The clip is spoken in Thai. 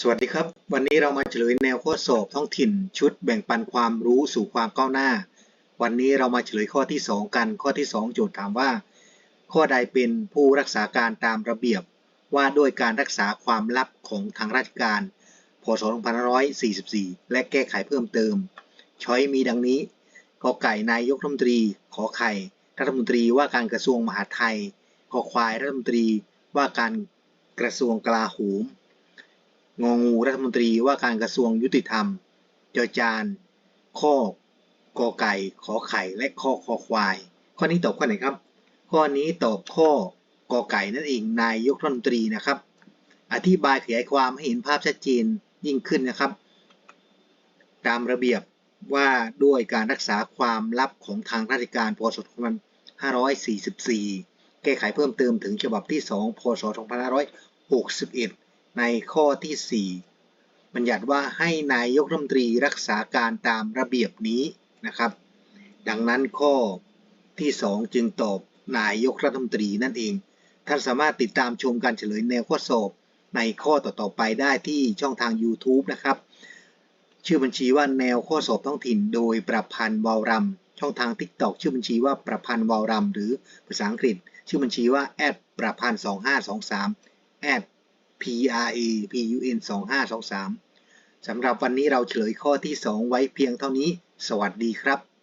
สวัสดีครับ วันนี้เรามาเฉลยแนวข้อสอบท้องถิ่น ชุดแบ่งปันความรู้สู่ความก้าวหน้า วันนี้เรามาเฉลยข้อที่ 2 กัน ข้อที่ 2 โจทย์ถามว่า ข้อใดเป็นผู้รักษาการตามระเบียบว่าด้วยการรักษาความลับของทางราชการ พศ 2544 และแก้ไขเพิ่มเติม ช้อยมีดังนี้กอไก่นายกรัฐมนตรี ขอไข่รัฐมนตรีว่าการกระทรวงมหาดไทย ขอควายรัฐมนตรีว่าการกระทรวงกลาโหม งองูรัฐมนตรีว่าการกระทรวงยุติธรรม จอจาน ข้อกอไก่ ขอไข่ และข้อคอควาย ข้อนี้ตอบข้อไหนครับ ข้อนี้ตอบข้อกอไก่นั่นเอง นายกรัฐมนตรีนะครับ อธิบายขยายความให้เห็นภาพชัดเจนยิ่งขึ้นนะครับ ตามระเบียบว่าด้วยการรักษาความลับของทางราชการพศ2544 แก้ไขเพิ่มเติมถึงฉบับที่ 2 พศ 2561 ในข้อที่ 4 บัญญัติว่าให้นายกรัฐมนตรีรักษาการตามระเบียบนี้นะครับ ดังนั้นข้อที่ 2 จึงตอบนายกรัฐมนตรีนั่นเอง ท่านสามารถติดตามชมการเฉลยแนวข้อสอบในข้อต่อๆไปได้ที่ช่องทาง YouTube นะครับ ชื่อบัญชีว่าแนวข้อสอบท้องถิ่น โดยประพันธ์วาวรัมช่องทาง TikTok ชื่อบัญชีว่าประพันธ์วาวรัมหรือภาษาอังกฤษ ชื่อบัญชีว่าแอดประพันธ์2523แอด P R A P U N 2523สำหรับวันนี้เราเฉลยข้อที่ 2 ไว้เพียงเท่านี้ สวัสดีครับ